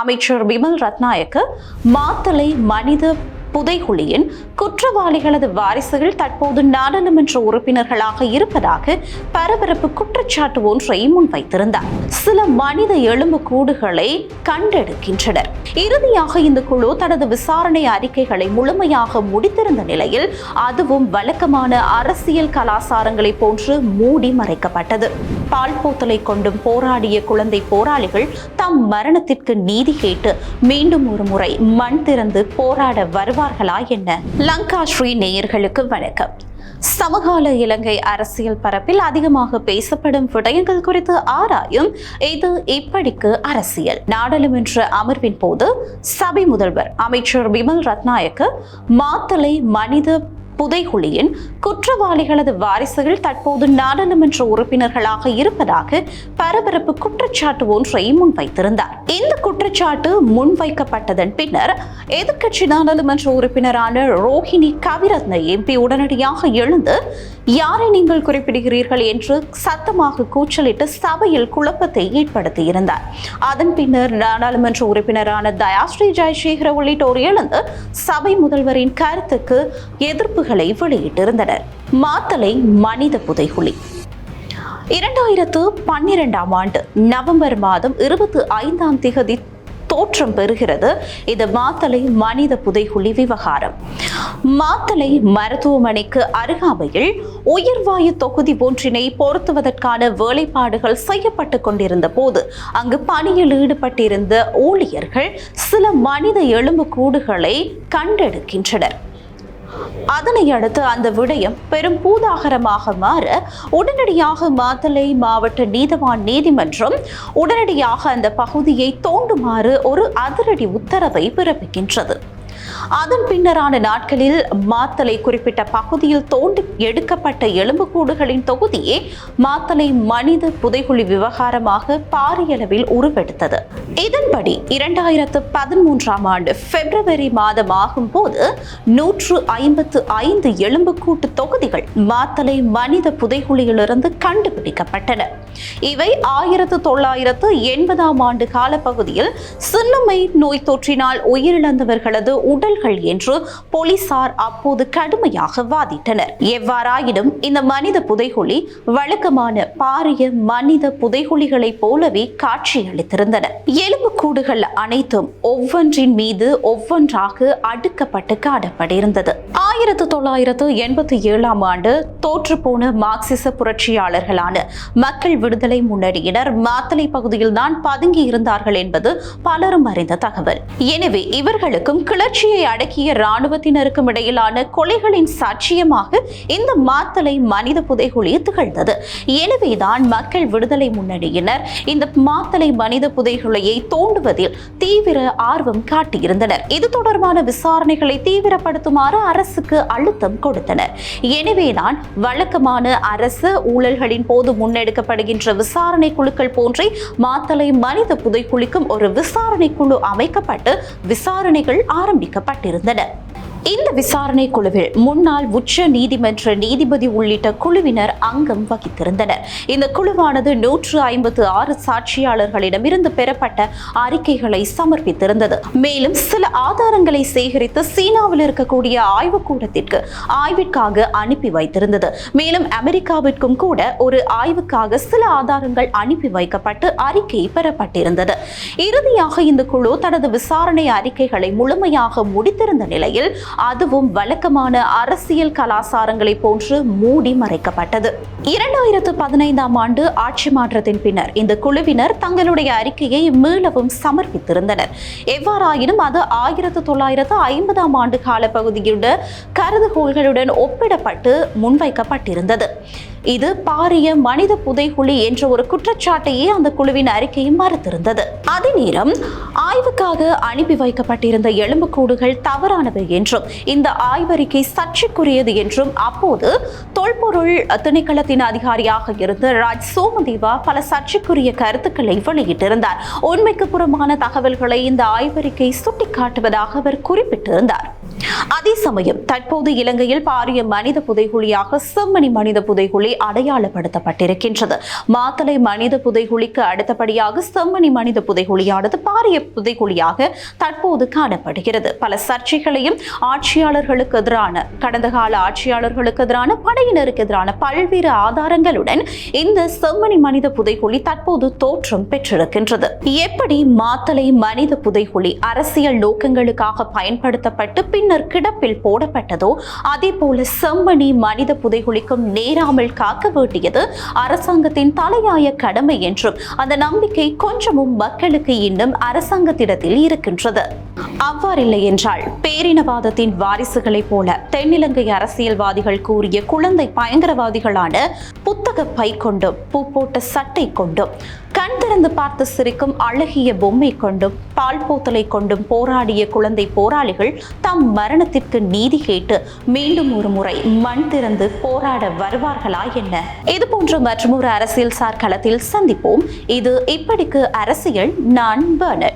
அமைச்சர் பிமல் ரத்நாயக்கு மாத்தலை மனித புதைகுழியின் குற்றவாளிகளது வாரிசுகள் தற்போது நாடாளுமன்ற உறுப்பினர்களாக இருப்பதாக பரபரப்பு குற்றச்சாட்டு ஒன்றை முன்வைத்திருந்தார். சில மனித எலும்பு கூடுகளை கண்டெடுக்கின்றனர். இறுதியாக இந்த குழு தனது விசாரணை அறிக்கைகளை முழுமையாக முடித்திருந்த நிலையில் அதுவும் வழக்கமான அரசியல் கலாசாரங்களை போன்று மூடி மறைக்கப்பட்டது. பால் போத்தலை கொண்டும் போராடிய குழந்தை போராளிகள் தம் மரணத்திற்கு நீதி கேட்டு மீண்டும் ஒரு முறை மண் திறந்து போராட வருவார்களா என்ன? லங்கா ஸ்ரீ நேயர்களுக்கு வணக்கம். சமகால இலங்கை அரசியல் பரப்பில் அதிகமாக பேசப்படும் விடயங்கள் குறித்து ஆராயும் இது இப்படிக்கு அரசியல். நாடாளுமன்ற அமர்வின் போது சபை முதல்வர் அமைச்சர் விமல் ரத்நாயக்க மாத்தலை மனித புதைகுழியின் குற்றவாளிகளது வாரிசுகள் தற்போது நாடாளுமன்ற உறுப்பினர்களாக இருப்பதாக பரபரப்பு குற்றச்சாட்டு ஒன்றை முன்வைத்திருந்தார். இந்த குற்றச்சாட்டு முன்வைக்கப்பட்டதன் பின்னர் எதிர்க்கட்சி நாடாளுமன்ற உறுப்பினரான ரோஹிணி கவிரத்ன எம்பி உடனடியாக எழுந்து யாரை நீங்கள் குறிப்பிடுகிறீர்கள் என்று சத்தமாக கூச்சலிட்டு சபையில் குழப்பத்தை ஏற்படுத்தியிருந்தார். அதன் பின்னர் நாடாளுமன்ற உறுப்பினரான தயாஸ்ரீ ஜெயசேகர உள்ளிட்டோர் எழுந்து சபை முதல்வரின் கருத்துக்கு எதிர்ப்புகளை வெளியிட்டிருந்தனர். மாத்தலை மனித புதைகுழி. இரண்டாயிரத்து பன்னிரெண்டாம் ஆண்டு நவம்பர் மாதம் இருபத்தி ஐந்தாம் திகதி தோற்றம் பெறுகிறது. இது மாத்தலை மனித புதைகுழி விவகாரம். மாத்தலை மருத்துவமனைக்கு அருகாமையில் உயர்வாயு தொகுதி ஒன்றினை பொருத்துவதற்கான வேலைப்பாடுகள் செய்யப்பட்டு கொண்டிருந்த போது அங்கு பணியில் ஈடுபட்டிருந்த ஊழியர்கள் சில மனித எலும்பு கூடுகளை கண்டெடுக்கின்றனர். அதனை அடுத்து அந்த விடயம் பெரும் பூதாகரமாக மாற உடனடியாக மாத்தலை மாவட்ட நீதவான் நீதிமன்றம் உடனடியாக அந்த பகுதியை தோண்டுமாறு ஒரு அதிரடி உத்தரவை பிறப்பிக்கின்றது. அதன் பின்னரான நாட்களில் மாத்தலை குறிப்பிட்ட பகுதியில் தோண்டி எடுக்கப்பட்ட எலும்புக்கூடுகளின் தொகுதியே மாத்தலை மனித புதைகுழி விவகாரமாக பாரியளவில் உருவெடுத்தது. இதன்படி இரண்டாயிரத்து பதிமூன்றாம் ஆண்டு பிப்ரவரி மாதம் ஆகும் போது நூற்று ஐம்பத்து ஐந்து எலும்புக்கூட்டு தொகுதிகள் மாத்தலை மனித புதைகுழியிலிருந்து கண்டுபிடிக்கப்பட்டன. இவை ஆயிரத்து தொள்ளாயிரத்து எண்பதாம் ஆண்டு காலப்பகுதியில் சின்னமை நோய் தொற்றினால் உயிரிழந்தவர்களது உடல் உடல்கள் என்று போலீசார் அப்போது கடுமையாக வாதிட்டனர். எவ்வாறாயினும் இந்த மனித புதைகுழி வழக்கமான பாரிய மனித புதைகுழிகளைப் போலவே காட்சியளித்திருந்தன. எலும்புக்கூடுகள் அனைத்தும் ஒவ்வொன்றின் மீது ஒவ்வொன்றாக அடுக்கப்பட்டு காணப்பட்டிருந்தது. ஆயிரத்து தொள்ளாயிரத்து எண்பத்தி ஏழாம் ஆண்டு தோற்றுப்போன மார்க்சிச புரட்சியாளர்களான மக்கள் விடுதலை முன்னணியினர் மாத்தலை பகுதியில் தான் பதுங்கி இருந்தார்கள் என்பது பலரும் அறிந்த தகவல். எனவே இவர்களுக்கும் கிளர்ச்சியை அடக்கிய இராணுவத்தினருக்கும் இடையிலான கொலைகளின் சாட்சியமாக இந்த மாத்தளை மனித புதைகுழி திகழ்ந்தது. எனவேதான் மக்கள் விடுதலை முன்னணியினர் இந்த மாத்தளை மனித புதைகுழியை தோண்டுவதில் தீவிர ஆர்வம் காட்டியிருந்தனர். இது தொடர்பான விசாரணைகளை தீவிரப்படுத்துமாறு அரசுக்கு அழுத்தம் கொடுத்தனர். எனவேதான் வழக்கமான அரசு ஊழல்களின் போது முன்னெடுக்கப்படுகின்ற விசாரணை குழுக்கள் போன்றே மாத்தளை மனித புதைக்குழிக்கும் ஒரு விசாரணை குழு அமைக்கப்பட்டு விசாரணைகள் ஆரம்பிக்கப்பட்டிருந்தன இந்த விசாரணை குழுவில் முன்னாள் உச்ச நீதிமன்ற நீதிபதி உள்ளிட்ட குழுவினர் அங்கம் வகித்திருந்தனர். இந்த குழுவானது நூற்று ஐம்பத்து ஆறு சாட்சியாளர்களிடமிருந்து பெறப்பட்ட அறிக்கைகளை சமர்ப்பித்திருந்தது. மேலும் சில ஆதாரங்களை சேகரித்து சீனாவில் இருக்கக்கூடிய ஆய்வுக்கூடத்திற்கு ஆய்விற்காக அனுப்பி வைத்திருந்தது. மேலும் அமெரிக்காவிற்கும் கூட ஒரு ஆய்வுக்காக சில ஆதாரங்கள் அனுப்பி வைக்கப்பட்டு அறிக்கை பெறப்பட்டிருந்தது. இறுதியாக இந்த குழு தனது விசாரணை அறிக்கைகளை முழுமையாக முடித்திருந்த நிலையில் அதுவும் வழக்கமான அரசியல் கலாசாரங்களை போன்று மூடி மறைக்கப்பட்டது. இரண்டாயிரத்து பதினைந்தாம் ஆண்டு ஆட்சி மாற்றத்தின் பின்னர் இந்த குழுவினர் தங்களுடைய அறிக்கையை மீளவும் சமர்ப்பித்திருந்தனர். எவ்வாறாயினும் அது ஆயிரத்து தொள்ளாயிரத்து ஐம்பதாம் ஆண்டு காலப்பகுதியுடன் கருதுகோள்களுடன் ஒப்பிடப்பட்டு முன்வைக்கப்பட்டிருந்தது. இது பாரிய மனித புதைகுழி என்ற ஒரு குற்றச்சாட்டையே அந்த குழுவின் அறிக்கையும் மறுத்திருந்தது. அதே நேரம் ஆய்வுக்காக அனுப்பி வைக்கப்பட்டிருந்த எலும்புக்கூடுகள் தவறானவை என்றும் இந்த ஆய்வறிக்கை சர்ச்சைக்குரியது என்றும் அப்போது தொல்பொருள் திணைக்களத்தின் அதிகாரியாக இருந்த ராஜ் சோமதேவா பல சர்ச்சைக்குரிய கருத்துக்களை வெளியிட்டிருந்தார். உண்மைக்கு புறமான தகவல்களை இந்த ஆய்வறிக்கை சுட்டிக்காட்டுவதாக அவர் குறிப்பிட்டிருந்தார். அதே சமயம் தற்போது இலங்கையில் பாரிய மனித புதைகுழியாக செம்மணி மனித புதைகுழி அடையாளப்படுத்தப்பட்டிருக்கின்றது. மாத்தலை மனித புதைகுழிக்கு அடுத்தபடியாக செம்மணி மனித புதைகுழியானது பாரிய புதைகுழியாக தற்போது காணப்படுகிறது. பல சர்ச்சைகளையும் ஆட்சியாளர்களுக்கு எதிரான கடந்த கால ஆட்சியாளர்களுக்கு எதிரான படையினருக்கு எதிரான பல்வேறு ஆதாரங்களுடன் இந்த செம்மணி மனித புதைகுழி தற்போது தோற்றம் பெற்றிருக்கின்றது. எப்படி மாத்தலை மனித புதைகுழி அரசியல் நோக்கங்களுக்காக பயன்படுத்தப்பட்டு பின்னர் கிடப்பில் போடப்பட்டதோ அதே போல செம்மணி மனித புதைகுலிக்கும் நேராமல் காக்க வேண்டியது அரசாங்கத்தின் தலையாய கடமை என்றும் அந்த நம்பிக்கை கொஞ்சமும் மக்களுக்கு இன்னும் அரசாங்கத்திடத்தில் இருக்கின்றது. அவ்வாறில்லை என்றால் பேரினவாதத்தின் வாரிசுகளைப் போல தென்னிலங்கை அரசியல்வாதிகள் கூறிய குழந்தை பயங்கரவாதிகளான புத்தக பை கொண்டும் பூ போட்ட சட்டை கொண்டும் கண் திறந்து பார்த்து சிரிக்கும் அழகிய பொம்மை கொண்டும் பால் போத்தலை கொண்டும் போராடிய குழந்தை போராளிகள் தம் மரணத்திற்கு நீதி கேட்டு மீண்டும் ஒரு முறை மண் திறந்து போராட வருவார்களா என்ன? இது போன்ற மற்றொரு அரசியல் சார் களத்தில் சந்திப்போம். இது இப்படிக்கு அரசியல் நான் பர்னட்